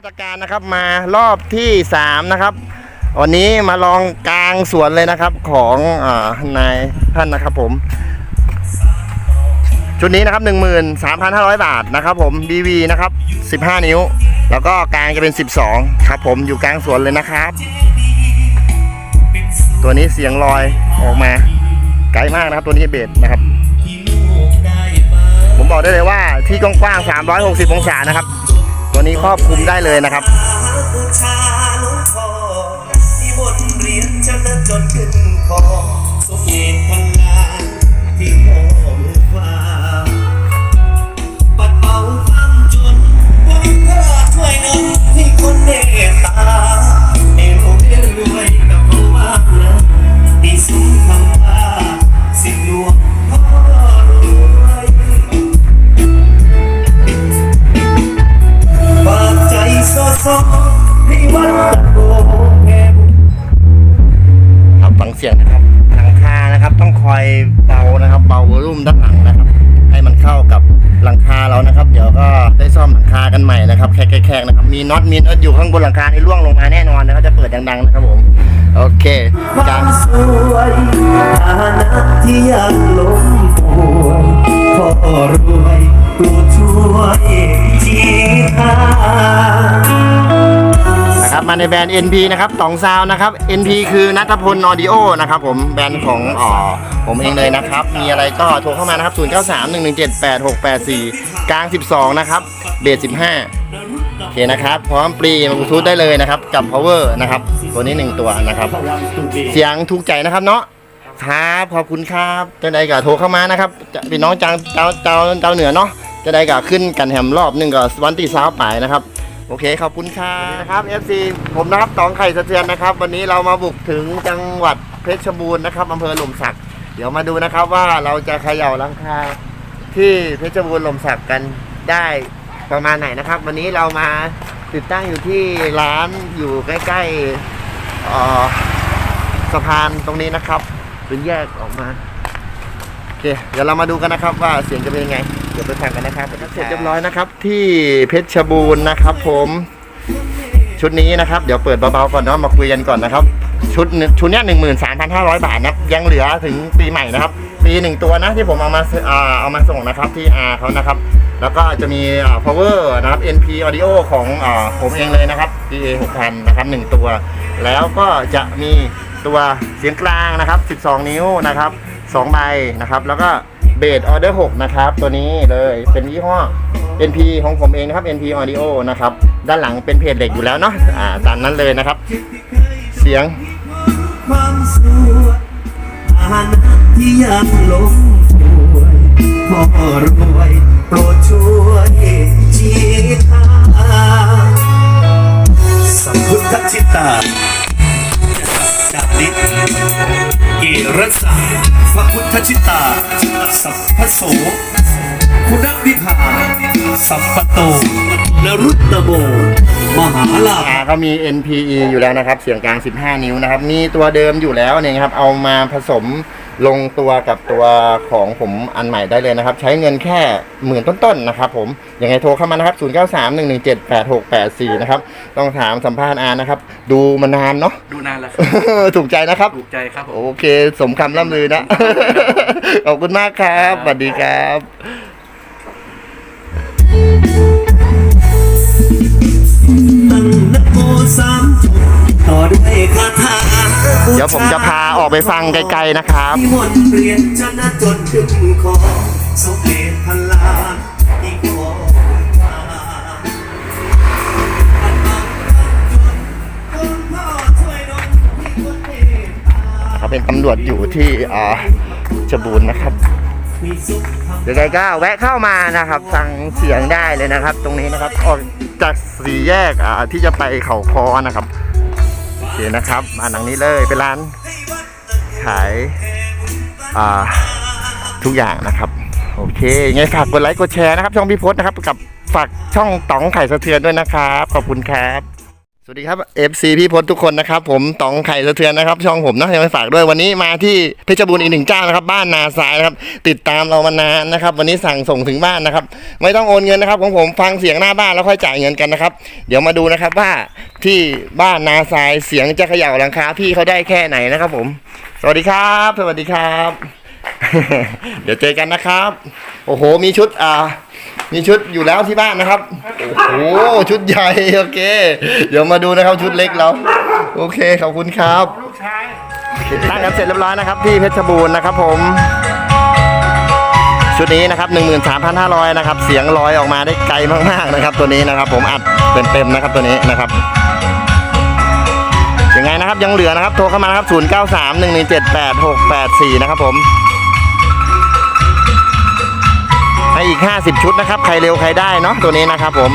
มาตรการนะครับมารอบที่สามนะครับวันนี้มาลองกลางสวนเลยนะครับของอนายท่านนะครับผมชุดนี้นะครับ 13,500 บาทนะครับผม BV นะครับ 15 นิ้ว แล้วก็กลางจะเป็น 12 ครับผมอยู่กลางสวนเลยนะครับ ตัวนี้เสียงลอยออกมาไกลมากนะครับตัวนี้เบสนะครับ ผมบอกได้เลยว่าที่กว้างๆ360 องศานะครับ ตัวนี้ครอบคลุมได้เลยนะครับชาหลวยนจนนั้นจนขึ้นคอสมเด็จพันลานที่โง่ คันใหม่นะครับแค่ๆนะครับมีน็อตมีน็อตอยู่ข้างบนหลังคาที่ร่วงลงมาแน่นอนนะครับจะเปิดดังๆนะครับผมโอเคควากางมสวยฐานะที่ยังล้มป่วยพอรวยกูช่วยชี้ทา นะครับมาในแบรนด์ NP นะครับตองซาวนะครับ NP คือนัทพลออดิโอนะครับผมแบรนด์ของอ๋อผมเองเลยนะครับ มีอะไรก็โทรเข้ามานะครับ 093 117 8684 กลาง 12 นะครับ เบส15 โอเคนะครับ พร้อมปรีมาบลูทูธได้เลยนะครับ กับ power นะครับ ตัวนี้ 1 ตัวนะครับ เสียงถูกใจนะครับเนาะครับขอบคุณครับจะได้กับโทรเข้ามานะครับจะพี่น้องจางเจ้าเจ้าเจ้าเหนือเนาะจะได้กับขึ้นกันแฮมรอบหนึ่งกับวันตีสาวไปนะครับ โอเคขอบคุณครับนะครับ FC ผมนะครับตองไข่สะเทือนนะครับ วันนี้เรามาบุกถึงจังหวัดเพชรบูรณ์นะครับอำเภอหล่มสัก เดี๋ยวมาดูนะครับว่าเราจะเขย่าลังคาที่เพชรบูรณ์หล่มสักกันได้ประมาณไหนนะครับ วันนี้เรามาติดตั้งอยู่ที่ร้านอยู่ใกล้ๆออสะพานตรงนี้นะครับเป็นแยกออกมาโอเคเดี๋ยวเรามาดูกันนะครับว่าเสียงจะเป็นยังไง ดี๋ยวไปฟังกันนะครับเสร็จเรียบร้อยนะครับ ที่เพชรบูรณ์นะครับ ผมชุดนี้นะครับ เดี๋ยวเปิดเบาๆก่อนเนาะมาคุยกันก่อนนะครับ ชุดหนึ่งชุดเนี้ยหนึ่งหมื่นสามพันห้าร้อยบาทนะยังเหลือถึงปีใหม่นะครับ ปีหนึ่งตัวนะที่ผมเอามาซื้ออ่าเอามาส่งนะครับที่อาเขานะครับ แล้วก็จะมีอ่า power นะครับ NP audio ของอ่าผมเองเลยนะครับ PA 6000นะครับหนึ่งตัว แล้วก็จะมีตัวเสียงกลางนะครับ 12 นิ้วนะครับ2ใบนะครับ แล้วก็ เบสออเดอร์6นะครับ ตัวนี้เลยเป็นยี่ห้อ NP ของผมเองนะครับ NP audio นะครับ ด้านหลังเป็นเพจเหล็กอยู่แล้วเนาะอ่าตามนั้นเลยนะครับ เสียงความสวยฐานะที่ยังล้มป่วยพ่อรวยโปรดช่วยชี้ทางสัมพุทธชิตาจาริก เกรสาพระพุทธชิตา สัพพโสคุณวิภา สัพพโต นรุตตโมมหาลาภอาก็มี NPE อยู่แล้วนะครับ เสียงกลาง 15 นิ้วนะครับ มีตัวเดิมอยู่แล้วเนี่ยครับ เอามาผสมลงตัวกับตัวของผมอันใหม่ได้เลยนะครับ ใช้เงินแค่หมื่นต้นๆนะครับผมยังไงโทรเข้ามานะครับ 0931178684 นะครับ ต้องถามสัมภาษณ์อานะครับ ดูมานานเนาะดูนานแล้วครับถูกใจนะครับ ถูกใจครับผมโอเค สมคำล่ำลือนะ ขอบคุณมากครับสวัสดีครับ สามจบต่อด้วยคาถาเดี๋ยวผมจะพาออกไปฟังไกลๆนะครับที่มนต์เรียนจนจนถึงคอสมเด็จพันลานที่ขอมาอันบางคนพ่อช่วยน้องที่คนเมตตาเขาเป็นตำรวจอยู่ที่อ่าเพชรบูรณ์นะครับมีสุขทำเดี๋ ยวใครก็แวะเข้ามานะครับ ฟังเสียงได้เลยนะครับ ตรงนี้นะครับ ออกจากสี่แยกอ่าที่จะไปเขาคอนะครับโอเคนะครับมาหนังนี้เลยเป็นร้านขายอ่าทุกอย่างนะครับ โอเคยังไงฝากกดไลค์กดแชร์นะครับ ช่องพี่พศนะครับ กับฝากช่องต๋องไข่สะเทือนด้วยนะครับ ขอบคุณครับ สวัสดีครับ FC พี่พศทุกคนนะครับ ผมตองไข่สะเทือนนะครับ ช่องผมนะยังไม่ฝากด้วยวันนี้มาที่เพชรบูรณ์อีกหนึ่งเจ้านะครับ บ้านนาซายนะครับ ติดตามเรามานานนะครับ วันนี้สั่งส่งถึงบ้านนะครับ ไม่ต้องโอนเงินนะครับของผมฟังเสียงหน้าบ้านแล้วค่อยจ่ายเงินกันนะครับ เดี๋ยวมาดูนะครับว่าที่บ้านนาซายเสียงจะเขย่าหลังคาพี่เขาได้แค่ไหนนะครับ ผม สวัสดีครับ สวัสดีครับ เดี๋ยวเจอกันนะครับ โอ้โห มีชุดอ่า มีชุดอยู่แล้วที่บ้านนะครับ โอ้โหชุดใหญ่โอเค เดี๋ยวมาดูนะครับชุดเล็กเรา โอเคขอบคุณครับติดตั้งกันเสร็จเรียบร้อยนะครับที่เพชรบูรณ์นะครับผมชุดนี้นะครับ13,500นะครับ เสียงลอยออกมาได้ไกลมากๆนะครับ ตัวนี้นะครับ ผมอัดเต็มๆนะครับตัวนี้นะครับยังไงนะครับยังเหลือนะครับ โทรเข้ามานะครับ 0931178684 นะครับผม อีก 50 ชุดนะครับ ใครเร็วใครได้เนาะตัวนี้นะครับผม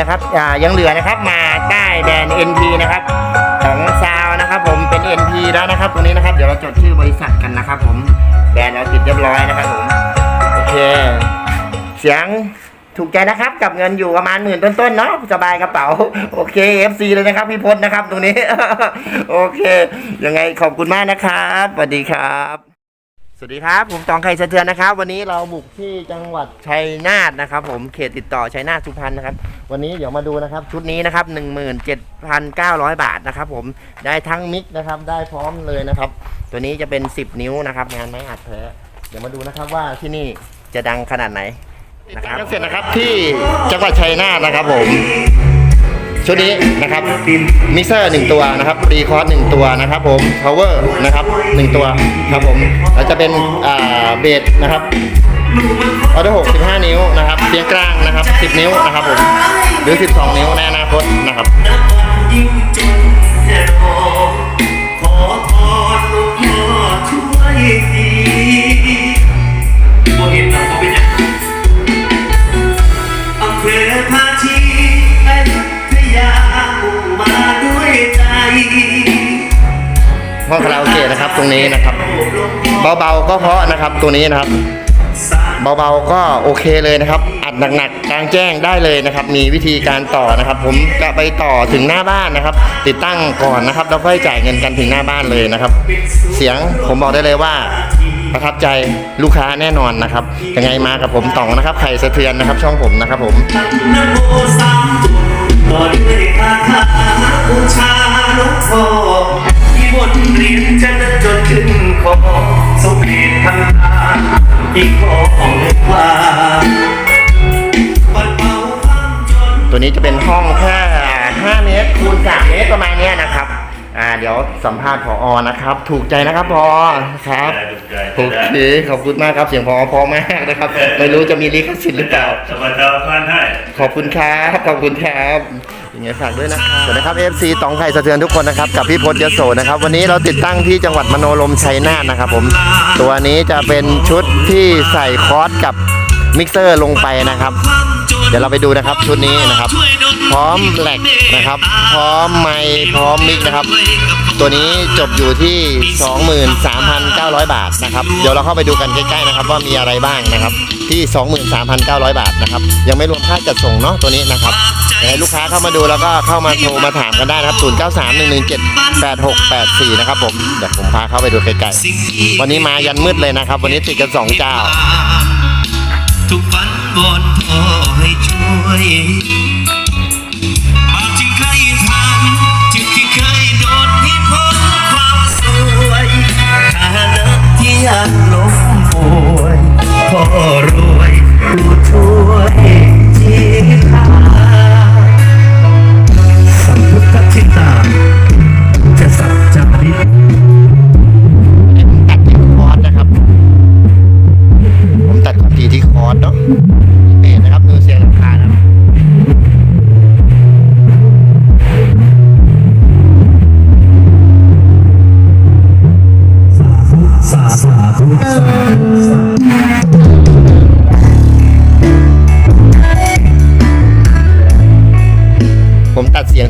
นะครับตัวนี้นะครับอ่ายังเหลือนะครับมาใต้แบรนด์ NP นะครับของซาวนะครับผมเป็น NP แล้วนะครับตัวนี้นะครับเดี๋ยวเราจดชื่อบริษัทกันนะครับ ผมแบรนด์เราติดเรียบร้อยนะครับผมโอเค เสียงถูกใจนะครับกับเงินอยู่ประมาณหมื่นต้นๆเนาะสบายกระเป๋า โอเค FC เลยนะครับพี่พจน์นะครับตรงนี้ โอเค ยังไงขอบคุณมากนะครับสวัสดีครับ วัสดีครับ ผมตองไข่สะเทือนนะครับ วันนี้เราบุกที่จังหวัดชัยนาทนะครับ ผมเขตติดต่อชัยนาทสุพรรณนะครับ วันนี้เดี๋ยวมาดูนะครับ ชุดนี้นะครับ 17,900 บาทนะครับ ผมได้ทั้งมิกนะครับ ได้พร้อมเลยนะครับ ตัวนี้จะเป็น 10 นิ้วนะครับงานไม้อัดแท้เดี๋ยวมาดูนะครับว่าที่นี่จะดังขนาดไหนนะครับเสร็จนะครับที่จังหวัดชัยนาทนะครับผม ชุดนี้นะครับมิกเซอร์หนึ่งตัวนะครับรีคอร์ดหนึ่งตัวนะครับผม power นะครับหนึ่งตัวครับผมแล้วจะเป็นอ่าเบสนะครับออเดอร์หกสิบห้านิ้วนะครับเสียงกลางนะครับสิบนิ้วนะครับผมหรือสิบสองนิ้วในอนาคตนะครับนับวันยิ่งจนแน่นอพรหลวงพ่อช่วยที ห้องคาราโอเกะนะครับตรงนี้นะครับ เบาๆก็เพราะนะครับตัวนี้นะครับ เบาๆก็โอเคเลยนะครับ อัดหนักๆกลางแจ้งได้เลยนะครับ มีวิธีการต่อนะครับ ผมจะไปต่อถึงหน้าบ้านนะครับ ติดตั้งก่อนนะครับแล้วค่อยจ่ายเงินกันถึงหน้าบ้านเลยนะครับ เสียงผมบอกได้เลยว่าประทับใจลูกค้าแน่นอนนะครับยังไงมากับผมต่องนะครับไข่สะเทือนนะครับ ช่องผมนะครับผม ต่อด้วยคาถาบูชาหลวงพ่อที่บทเรียนจะนึกจนขึ้นคอสมเด็จทางตาอีกของว่าปัวนตัวนี้จะเป็นห้องแค่5เมตรคูณ3เมตรประมาณนี้นะครับ อ่าเดี๋ยวสัมภาษณ์พออนะครับ ถูกใจนะครับพอครับโอเคขอบคุณมากครับเสียงพอพอมากนะครับ ไม่รู้จะมีลิขสิทธิ์หรือเปล่าสวัสดีครับท่านให้ขอบคุณครับขอบคุณครับยังไงฝากด้วยนะครับสวัสดีครับ FC ตองไข่สะเทือนทุกคนนะครับกับพี่พจน์ยโสนะครับ วันนี้เราติดตั้งที่จังหวัดมโนรมชัยนาทนะครับ ผม ตัวนี้จะเป็นชุดที่ใส่คอร์สกับมิกเซอร์ลงไปนะครับเดี๋ยวเราไปดูนะครับชุดนี้นะครับ พร้อมแหลกนะครับ พร้อมไมค์พร้อมมิกนะครับ ตัวนี้จบอยู่ที่ 23,900 บาทนะครับ เดี๋ยวเราเข้าไปดูกันใกล้ๆนะครับว่ามีอะไรบ้างนะครับ ที่ 23,900 บาทนะครับ ยังไม่รวมค่าจัดส่งเนาะตัวนี้นะครับยังไงลูกค้าเข้ามาดูแล้วก็เข้ามาโทรมาถามกันได้นะครับ 0931178684 นะครับผม เดี๋ยวผมพาเข้าไปดูใกล้ๆ วันนี้มายันมืดเลยนะครับ วันนี้ติดกันสองเจ้าทุกฝัน วอนพ่อให้ช่วย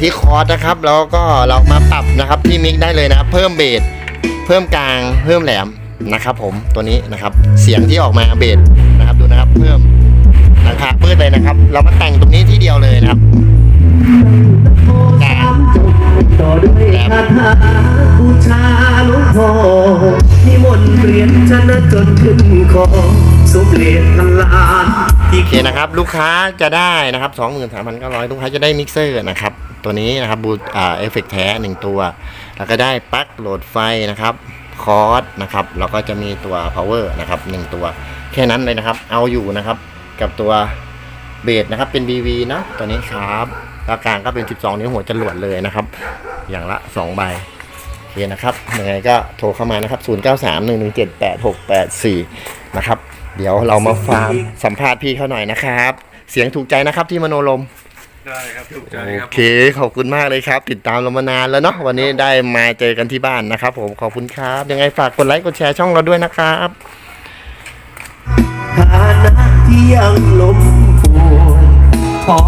ที่คอร์สนะครับ แล้วก็เรามาปรับนะครับที่มิกได้เลยนะ เพิ่มเบสเพิ่มกลางเพิ่มแหลมนะครับผมตัวนี้นะครับเสียงที่ออกมาเบสนะครับดูนะครับ เพิ่มราคาปื้ดเลยนะครับ เรามาแต่งตรงนี้ที่เดียวเลยนะครับกลางต่อด้วยคาถาบูชาหลวงพ่อนิมนต์เรียนชนะจนขึ้นคอ สุเรียนพันล้านที่โอเคนะครับลูกค้าจะได้นะครับ23,900 ลูกค้าจะได้มิกเซอร์นะครับ ตัวนี้นะครับบูอ่าเอฟเฟกแท้หนึ่งตัว แล้วก็ได้ปลั๊กโหลดไฟนะครับคอร์สนะครับแล้วก็จะมีตัว power นะครับหนึ่งตัว แค่นั้นเลยนะครับ เอาอยู่นะครับ กับตัวเบสนะครับเป็น BV นะตัวนี้ครับแล้วกลางก็เป็น 12 นิ้วหัวจรวดเลยนะครับ อย่างละ2ใบโอเคนะครับยังไงก็โทรเข้ามานะครับ 0931178684 นะครับ เดี๋ยวเรามาฟังสัมภาษณ์พี่เขาหน่อยนะครับ เสียงถูกใจนะครับที่มโนลมได้ครับถูกใจโอครับเคขอบคุณมากเลยครับ ติดตามเรามานานแล้วเนาะวันนี้ได้มาเจอกันที่บ้านนะครับ ผมขอบคุณครับ ยังไงฝากกดไลค์กดแชร์ช่องเราด้วยนะครับฐานะที่ยังล้มป่วยพ่อ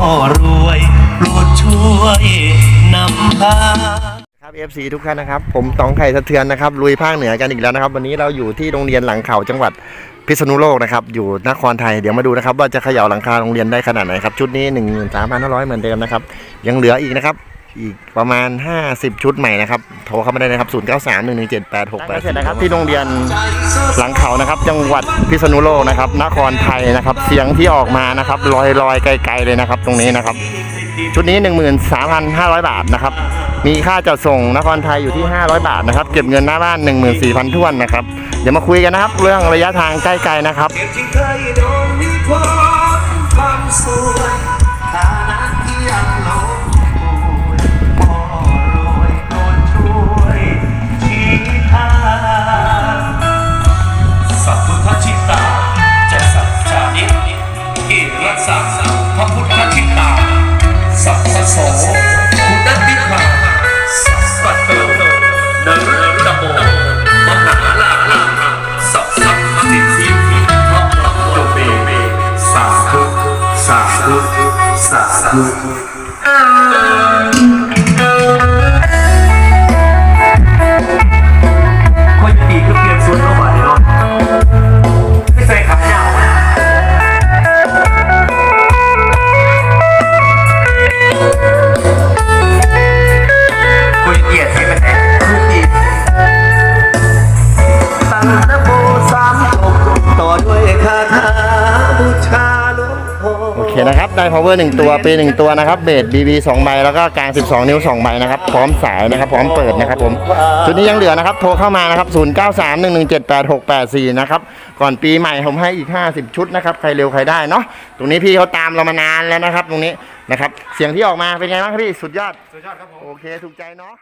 รวยโปรดช่วยนำพาครับ FC ทุกท่านนะครับ ผมตองไข่สะเทือนนะครับลุยภาคเหนือกันอีกแล้วนะครับ วันนี้เราอยู่ที่โรงเรียนหลังเขาจังหวัด พิษณุโลกนะครับอยู่นครไทยเดี๋ยวมาดูนะครับ ว่าจะเขย่าหลังคาโรงเรียนได้ขนาดไหนครับชุดนี้ 1 3 5 0 0เหมือนเดิมนะครับยังเหลืออีกนะครับอีกประมาณ 50 ชุดใหม่นะครับโทรเข้ามาได้นะครับ 0 9 3 1 1 7 8 6 8เสร็จนะครับที่โรงเรียนหลังเขานะครับ จังหวัดพิษณุโลกนะครับนครไทยนะครับ เสียงที่ออกมานะครับลอยลอยๆไกลๆเลยนะครับ ตรงนี้นะครับ ชุดนี้ 13,500 บาทนะครับ มีค่าจัดส่งนครไทยอยู่ที่ 500 บาทนะครับ เก็บเงินหน้าบ้าน 14,000ท้วนนะครับ เดี๋ยวมาคุยกันนะครับ เรื่องระยะทางใกล้ๆนะครับ ส power 1 ตัวปี1ตัวนะครับเบส BB 2ใบแล้วก็กลาง 12 นิ้ว2ใบนะครับพร้อมสายนะครับ พร้อมเปิดนะครับผมชุดนี้ยังเหลือนะครับโทรเข้ามานะครับ0931178684นะครับก่อนปีใหม่ผมให้อีก 50 ชุดนะครับใครเร็วใครได้เนาะตรงนี้พี่เขาตามเรามานานแล้วนะครับ ตรงนี้นะครับเสียงที่ออกมาเป็นไงบ้างครับพี่สุดยอดสุดยอดครับผมโอเคถูกใจเนาะ